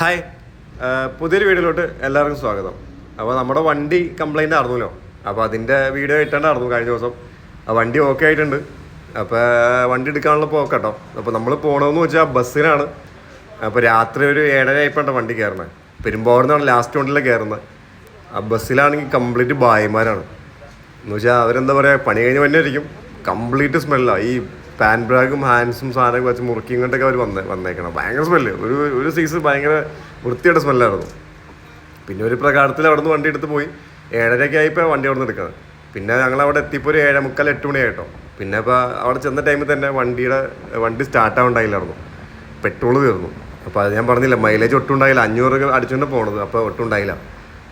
Hi. പുതിയൊരു വീഡിയോയിലോട്ട് എല്ലാവർക്കും സ്വാഗതം. അപ്പോൾ നമ്മുടെ വണ്ടി കംപ്ലൈന്റ് ആയിരുന്നല്ലോ. അപ്പോൾ അതിന്റെ വീഡിയോ ഇട്ടുണ്ടായിരുന്നു കഴിഞ്ഞ ദിവസം. ആ വണ്ടി ഓക്കെ ആയിട്ടുണ്ട്. അപ്പോൾ വണ്ടി എടുക്കാനുള്ള പോക്കട്ടോ. അപ്പോൾ നമ്മൾ പോകണമെന്ന് വെച്ചാൽ ബസ്സിനാണ്. അപ്പോൾ രാത്രി ഒരു ഏഴര ആയിപ്പോണ്ട വണ്ടി കയറുന്നത് പെരുമ്പാവൂർന്നാണ് ലാസ്റ്റ് വണ്ടിയിൽ കയറുന്നത് ആ ബസ്സിലാണെങ്കിൽ കംപ്ലീറ്റ് ബായിമാരാണ് എന്ന് വെച്ചാൽ അവരെന്താ പറയുക പണി കഴിഞ്ഞ് വന്നെയായിരിക്കും കംപ്ലീറ്റ് സ്മെല്ലാണ് ഈ പാൻ ബ്രാഗും ഹാൻസും സാധനമൊക്കെ വെച്ച് മുറുക്കി ഇങ്ങോട്ടൊക്കെ അവർ വന്നേ വന്നേക്കണം. ഭയങ്കര സ്മെല്ല് ഒരു ഒരു സീസൺ ഭയങ്കര വൃത്തിയുടെ സ്മെല്ലായിരുന്നു പിന്നെ ഒരു പ്രകാരത്തിൽ അവിടെ നിന്ന് വണ്ടി എടുത്ത് പോയി. ഏഴരയ്ക്ക് ആയിപ്പോൾ വണ്ടി അവിടെ നിന്ന് എടുക്കുന്നത് പിന്നെ ഞങ്ങൾ അവിടെ എത്തിയപ്പോൾ ഒരു ഏഴ് മുക്കാൽ എട്ട് മണിയായിട്ടോ. പിന്നെ ഇപ്പോൾ അവിടെ ചെന്ന ടൈമിൽ തന്നെ വണ്ടിയുടെ വണ്ടി സ്റ്റാർട്ട് ആവുണ്ടായില്ലായിരുന്നു പെട്രോൾ തീർന്നു. അപ്പോൾ അത് ഞാൻ പറഞ്ഞില്ല മൈലേജ് ഒട്ടും ഉണ്ടായില്ല. അഞ്ഞൂറ് അടിച്ചുകൊണ്ട് പോണത് അപ്പോൾ ഒട്ടും ഉണ്ടായില്ല.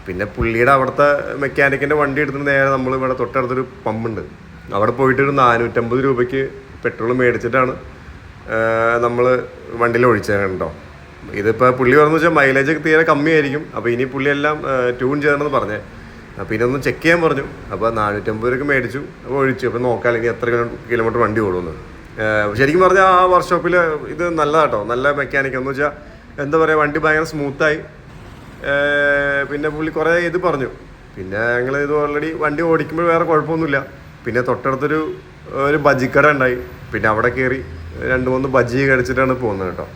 പിന്നെ പുള്ളിയുടെ അവിടുത്തെ മെക്കാനിക്കിന്റെ വണ്ടി എടുത്തിട്ട് നേരെ നമ്മൾ ഇവിടെ തൊട്ടടുത്തൊരു പമ്പുണ്ട് അവിടെ പോയിട്ട് ഒരു നാനൂറ്റമ്പത് രൂപയ്ക്ക് പെട്രോൾ മേടിച്ചിട്ടാണ് നമ്മൾ വണ്ടിയിൽ ഒഴിച്ചത് ഇതിപ്പോൾ പുള്ളി പറഞ്ഞു വെച്ചാൽ മൈലേജ് തീരെ കമ്മിയായിരിക്കും. അപ്പോൾ ഇനി പുള്ളി എല്ലാം ട്യൂൺ ചെയ്യണമെന്ന് പറഞ്ഞേ. അപ്പോൾ ഒന്ന് ചെക്ക് ചെയ്യാൻ പറഞ്ഞു. അപ്പോൾ നാനൂറ്റമ്പത് രൂപയ്ക്ക് മേടിച്ചു അപ്പോൾ ഒഴിച്ചു. അപ്പോൾ നോക്കാം ഇനി എത്ര കിലോമീറ്റർ വണ്ടി ഓടുമെന്ന്. ശരിക്കും പറഞ്ഞാൽ ആ വർക്ക്ഷോപ്പിൽ ഇത് നല്ലതാട്ടോ. നല്ല മെക്കാനിക് എന്ന് വെച്ചാൽ എന്താ പറയുക വണ്ടി ഭയങ്കര സ്മൂത്തായി പിന്നെ പുള്ളി കുറേ ഇത് പറഞ്ഞു. പിന്നെ ഞങ്ങൾ ഇത് ഓൾറെഡി വണ്ടി ഓടിക്കുമ്പോൾ വേറെ കുഴപ്പമൊന്നുമില്ല. പിന്നെ തൊട്ടടുത്തൊരു ഒരു ബജിക്കട ഉണ്ടായി. പിന്നെ അവിടെ കയറി രണ്ട് മൂന്ന് ബജ്ജി കഴിച്ചിട്ടാണ് പോകുന്നത് കേട്ടോ.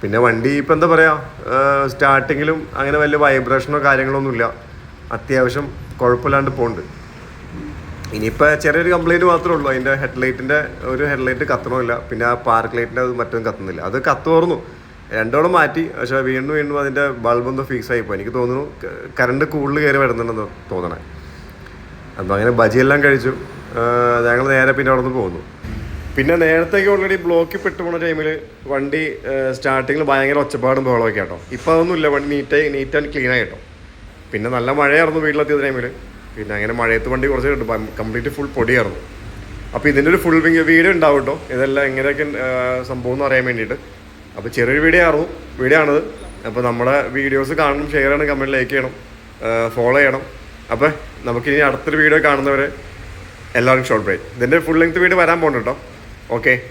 പിന്നെ വണ്ടി ഇപ്പം എന്താ പറയുക സ്റ്റാർട്ടിങ്ങിലും അങ്ങനെ വലിയ വൈബ്രേഷനോ കാര്യങ്ങളൊന്നുമില്ല അത്യാവശ്യം കുഴപ്പമില്ലാണ്ട് പോകുന്നുണ്ട് ഇനിയിപ്പോൾ ചെറിയൊരു കംപ്ലൈന്റ് മാത്രമേ ഉള്ളൂ. അതിന്റെ ഹെഡ്ലൈറ്റിന്റെ ഒരു ഹെഡ്ലൈറ്റ് കത്തണമില്ല. പിന്നെ ആ പാർക്ക് ലൈറ്റിന്റെ അത് മറ്റും കത്തുന്നില്ല. അത് കത്തോർന്നു രണ്ടോളം മാറ്റി. പക്ഷേ വീണ്ടും വീണ്ടും അതിന്റെ ബൾബൊന്ന് ഫിക്സ് ആയിപ്പോൾ എനിക്ക് തോന്നുന്നു കറണ്ട് കൂടുതൽ കയറി വരുന്നുണ്ടെന്ന് തോന്നണേ. അപ്പോൾ അങ്ങനെ ബജിയെല്ലാം കഴിച്ചു. ഞങ്ങൾ നേരെ പിന്നെ അവിടെ നിന്ന് പോകുന്നു. പിന്നെ നേരത്തേക്ക് ഓൾറെഡി ബ്ലോക്കിൽ പെട്ട് പോണ ടൈമിൽ വണ്ടി സ്റ്റാർട്ടിങ്ങിൽ ഭയങ്കര ഒച്ചപ്പാടും ബഹളമൊക്കെ കേട്ടോ ഇപ്പോൾ അതൊന്നുമില്ല വണ്ടി നീറ്റായി നീറ്റ് ആൻഡ് ക്ലീൻ ആയിട്ടോ പിന്നെ നല്ല മഴയായിരുന്നു വീട്ടിലെത്തിയ ടൈമിൽ പിന്നെ അങ്ങനെ മഴയത്ത് വണ്ടി കുറച്ച് കിട്ടും കംപ്ലീറ്റ് ഫുൾ പൊടിയായിരുന്നു. അപ്പോൾ ഇതിന്റെ ഒരു ഫുൾ വീഡിയോ ഉണ്ടാവും കേട്ടോ ഇതെല്ലാം എങ്ങനെയൊക്കെ സംഭവം എന്ന് അറിയാൻ വേണ്ടിയിട്ട്. അപ്പോൾ ചെറിയൊരു വീഡിയോ ആയിരുന്നു വീഡിയോ ആണത്. അപ്പോൾ നമ്മുടെ വീഡിയോസ് കാണണം ഷെയർ ചെയ്യണം കമന്റ് ലൈക്ക് ചെയ്യണം ഫോളോ ചെയ്യണം. അപ്പോൾ നമുക്കിനി അടുത്തൊരു വീഡിയോ കാണുന്നവരെ എല്ലാവർക്കും ഷോർട്ട് ബ്രേക്ക് ഇതിന്റെ ഫുൾ ലെങ്ത് വീഡിയോ വരാൻ പോകുന്നുണ്ട് കേട്ടോ okay.